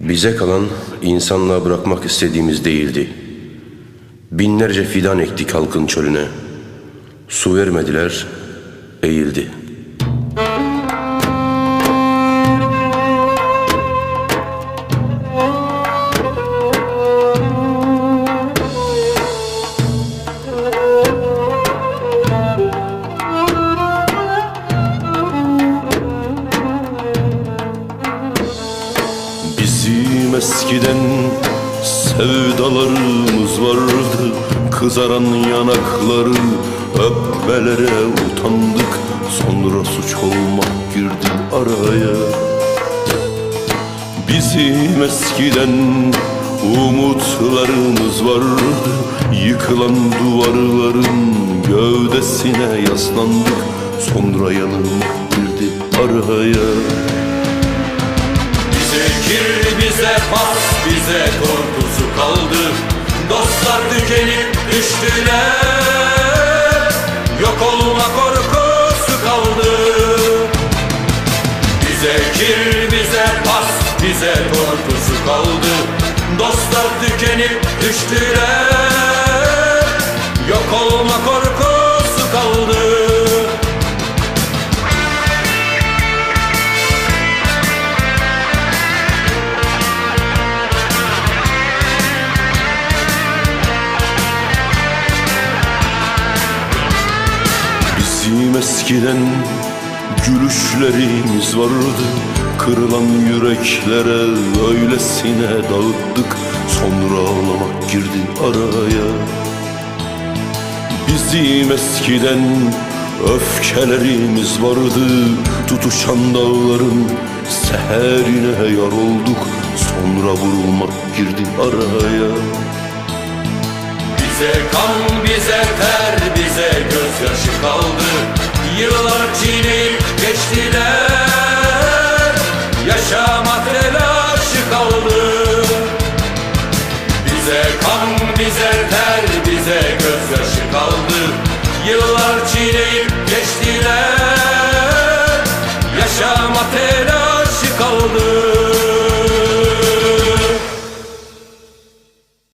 Bize kalan insanlığa bırakmak istediğimiz değildi. Binlerce fidan ektik halkın çölüne. Su vermediler, eğildi. Bizim eskiden sevdalarımız vardı. Kızaran yanakları öpmelere utandık. Sonra suç olmak girdi araya. Bizim eskiden umutlarımız vardı. Yıkılan duvarların gövdesine yaslandık. Sonra yanılmak girdi araya bize korkusu kaldı. Dostlar tükenip düştüler. Yok olma korkusu kaldı. Bize kir, bize pas, bize korkusu kaldı. Dostlar tükenip düştüler Bizim eskiden gülüşlerimiz vardı. Kırılan yüreklere öylesine dağıttık. Sonra ağlamak girdi araya. Bizim eskiden öfkelerimiz vardı. Tutuşan dağların seherine yar olduk. Sonra vurulmak girdi araya. Bize kan, bize ter, bize gözyaşı kaldı Çiğneyip geçtiler